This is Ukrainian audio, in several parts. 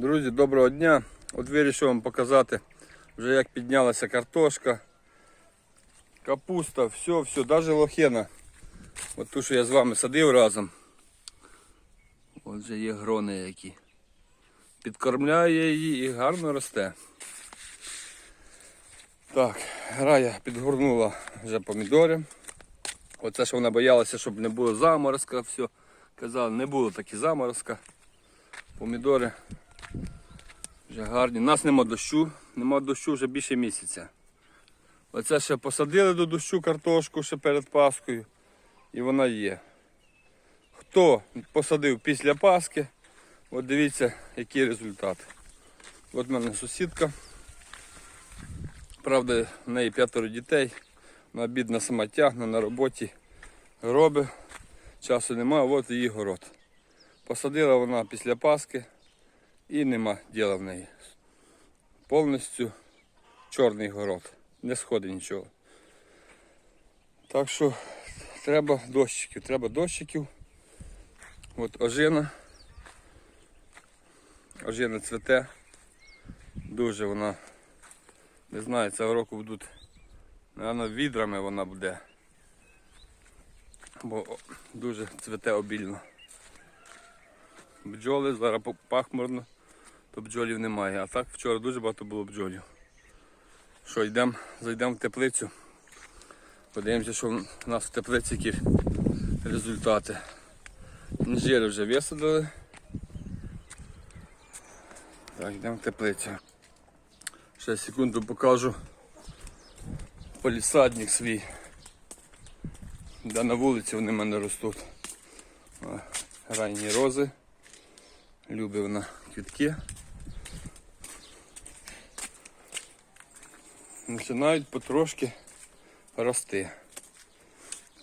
Друзі, доброго дня. От вирішив вам показати вже як піднялася картошка, капуста, все, все, навіть лохина. От ту, що я з вами садив разом. От вже є грони які. Підкормляє її і гарно росте. Так, грая підгорнула вже помідори. Оце що вона боялася, щоб не було заморозка, все. Казали, не було такі заморозка. Помідори вже гарні. У нас нема дощу, нема дощу вже більше місяця. Оце ще посадили до дощу картошку ще перед Паскою. І вона є. Хто посадив після Паски, от дивіться, який результат. От в мене сусідка. Правда, в неї п'ятеро дітей. Вона бідна сама тягне на роботі. Робить. Часу немає, от її город. Посадила вона після Паски і нема діла в неї. Повністю чорний город. Не сходить нічого. Так що треба дощиків, треба дощиків. От ожина. Ожина цвете. Дуже вона, не знаю, цього року будуть, мабуть, відрами вона буде. Бо дуже цвете обільно. Бджоли, зараз пахмурно, то бджолів немає. А так вчора дуже багато було бджолів. Що, йдемо, зайдемо в теплицю. Подивимося, що в нас в теплиці які результати. Інжири вже висадили. Так, йдемо в теплицю. Ще секунду покажу полісадник свій. Де на вулиці вони в мене ростуть. Ранні рози. Любить вона квітки. Починають потрошки рости.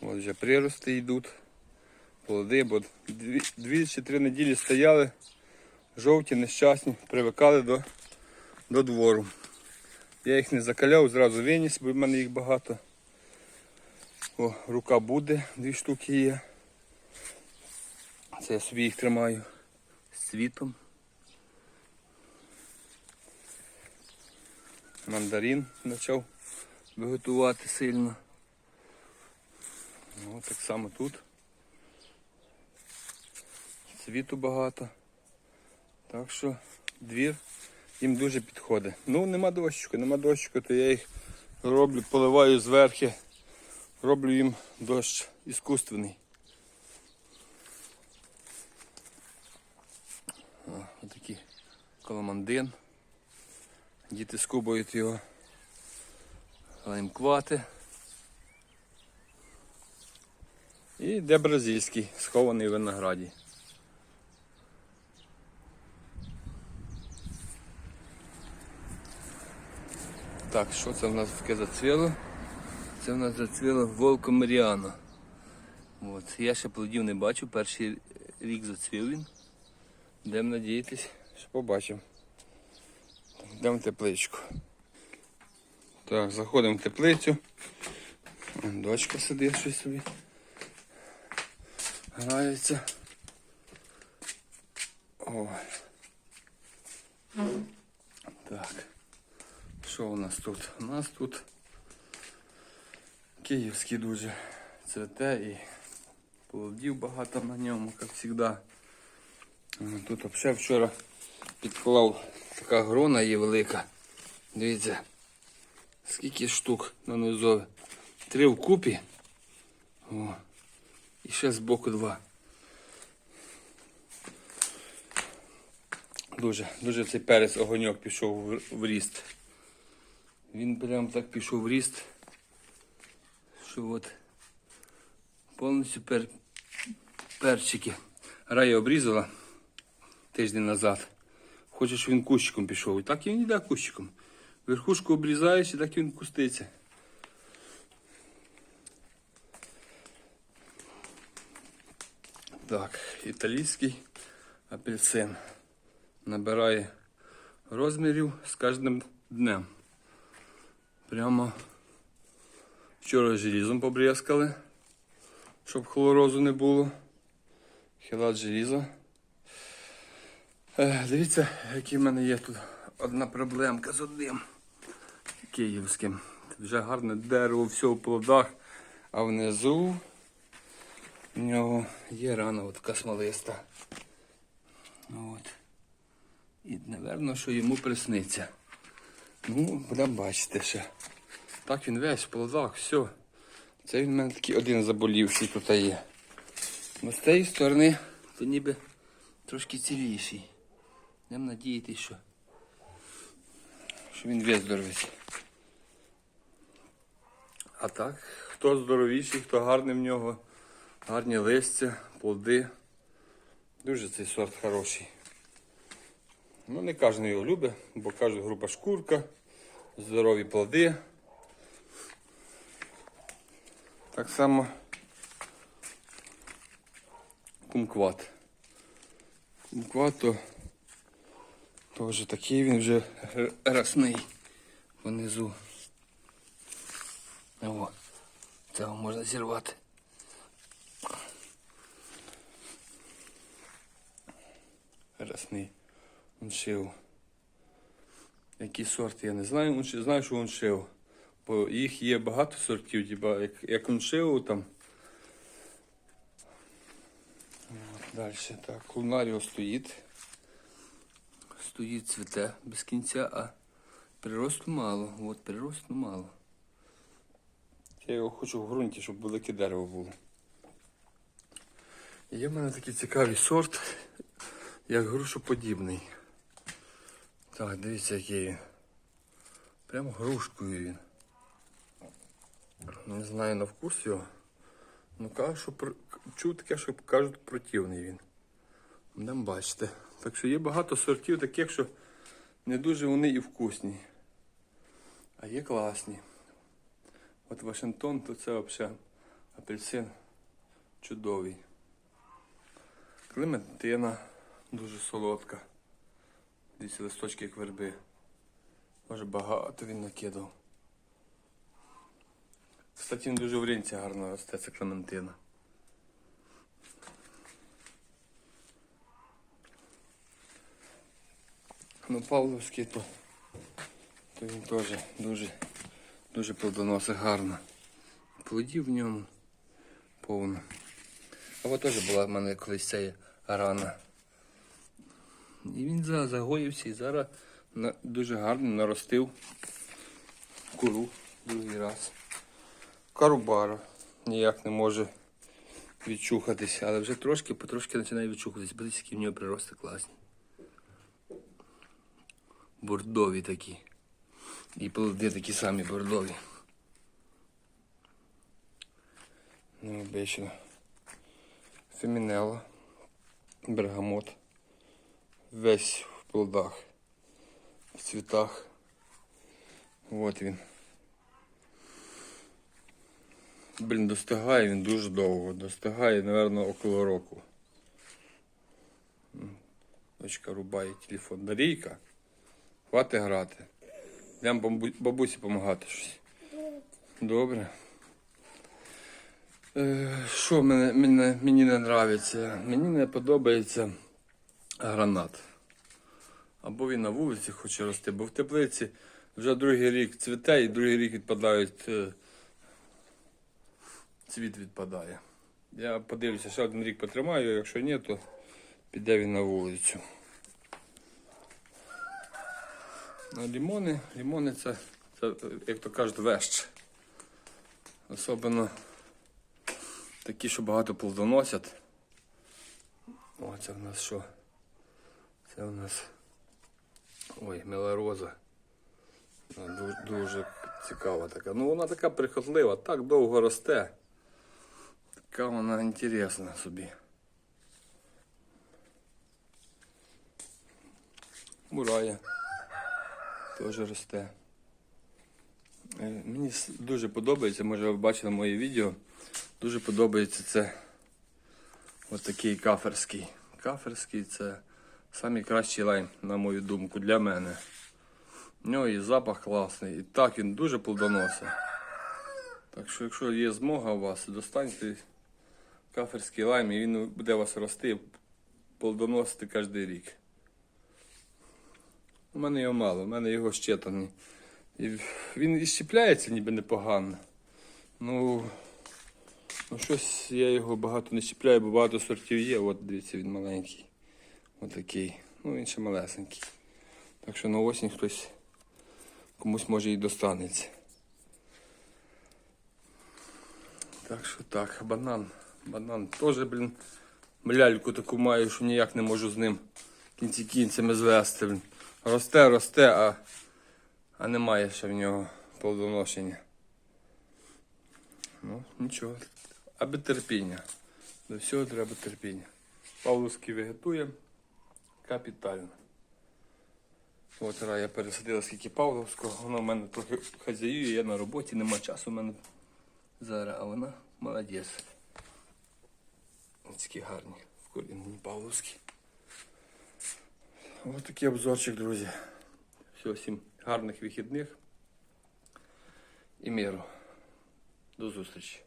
От вже прирости йдуть. Плоди, бо дві, дві чи три неділі стояли, жовті, нещасні, привикали до, до двору. Я їх не закаляв, зразу виніс, бо в мене їх багато. О, рука буде, дві штуки є. Це я собі їх тримаю з цвітом. Мандарин почав виготувати сильно. Ну, так само тут. Цвіту багато. Так що двір їм дуже підходить. Ну, нема дощику, нема дощику, то я їх роблю, поливаю зверхи. Роблю їм дощ іскусственний. О, отакий коломандин. Діти скубають його. Лаймквати. І де бразильський, схований в винограді. Так, що це в нас таке зацвіло? Це в нас зацвіло волко Маріано. От. Я ще плодів не бачу, перший рік зацвів він. Йдемо надіятись, що побачимо. Йдемо в тепличку. Так, заходимо в теплицю. Дочка сидить щось собі. Грається. О. Так. Що у нас тут? У нас тут київський дуже цвете і плодів багато на ньому, як завжди. Тут взагалі вчора підклав така грона є велика. Дивіться, скільки штук на низові. Три вкупі. О. І ще збоку два. Дуже, дуже цей перець огоньок пішов в- в ріст. Він прям так пішов в ріст, що от повністю пер... перчики. Рая обрізала тиждень назад. Хоче, щоб він кущиком пішов. І так він йде кущиком. Верхушку обрізаєш і так він куститься. Так, італійський апельсин набирає розмірів з кожним днем. Прямо вчора желізом побрязкали, щоб хлорозу не було. Хілат желіза. Е, Дивіться, які в мене є тут одна проблемка з одним київським. Вже гарне дерево, все в плодах, а внизу в нього є рана от така. От. І, напевно, що йому присниться. Ну, будемо бачити ще. Так він весь в плодах, все. Це він в мене такий один заболівший тут є. Ну, з цієї сторони, то ніби трошки ціліший. Будемо надіятися, що, що він виздоровить. А так, хто здоровіший, хто гарний в нього, гарні листя, плоди. Дуже цей сорт хороший. Ну, не кожен його любить, бо кажуть, груба шкурка, здорові плоди. Так само кумкват. Кумкват то теж такий він вже росний внизу. О, цього можна зірвати. Росний. Он шив. Який сорт, я не знаю, знаю, що він шив. Бо їх є багато сортів, типа, як, як він шив там. Далі так, лунаріо стоїть. Стоїть, цвіте без кінця, а приросту мало. От приросту мало. Я його хочу в ґрунті, щоб велике дерево було. Є в мене такий цікавий сорт, як грушоподібний. Так, дивіться, який він. Прямо грушкою він. Не знаю на вкус його. Ну кажуть, що чув таке, що кажуть противний він. Будемо бачити. Так що є багато сортів таких, що не дуже вони і вкусні. А є класні. От Вашингтон, то це взагалі апельсин чудовий. Клементина дуже солодка. Дивіться листочки як верби. Може багато він накидав. Кстати, він дуже в рінці гарно росте, це клементина. Ну, Павловський то, то він теж дуже, дуже плодоносить гарно. Плодів в ньому повно. А от теж була в мене колись ця рана. І він загоївся і зараз на, дуже гарно наростив куру другий раз. Карубара ніяк не може відчухатись, але вже трошки, потрошки починає відчухатись. Бачите, які в нього прирости класні. Бордові такі. І плоди такі самі бордові. Ну, обично. Фемінела. Бергамот. Весь в плодах. В цвітах. Вот він. Блін, достигає він дуже довго. Достигає, мабуть, около року. Дочка рубає телефон. Дарійка. Хвати грати. Йдемо бабу- бабусі допомагати щось. Добре. Е, Що мене, мене, мені не подобається? Мені не подобається гранат. Або він на вулиці хоче рости, бо в теплиці вже другий рік цвіте і другий рік відпадають. е, Цвіт відпадає. Я подивлюся, ще один рік потримаю, якщо ні, то піде він на вулицю. А лімони, лімони це, це, як то кажуть, вещ. Особливо такі, що багато плодоносять. О, це в нас що? Це в нас. Ой, мелароза. Дуже, дуже цікава така. Ну вона така прихотлива, так довго росте. Така вона інтересна собі. Мурая теж росте. Е, Мені дуже подобається, може ви бачили моє відео. Дуже подобається це от такий каферський. Каферський це найкращий лайм, на мою думку, для мене. У нього і запах класний, і так він дуже плодоносить. Так що, якщо є змога у вас, достаньте каферський лайм, і він буде у вас рости, плодоносити кожен рік. У мене його мало, у мене його щитаний. І він і щепляється ніби непогано. Ну, ну щось я його багато не щепляю, бо багато сортів є. От дивіться, він маленький. Отакий. Ну, він ще малесенький. Так що на осінь хтось комусь може і достанеться. Так що так, банан. Банан теж, блін, мляльку таку маю, що ніяк не можу з ним кінці кінцями звести. Блін. Росте, росте, а, а немає ще в нього плодоношення. Ну, нічого. Аби терпіння. До всього треба терпіння. Павловський вегетує капітально. От рая пересадила скільки Павловського, воно в мене трохи хазяює, я на роботі, нема часу в мене зараз, а вона молодець. Ось такі гарні вкорінені Павловські. Ось такий обзорчик, друзі. Все, всім гарних вихідних і миру. До зустрічі.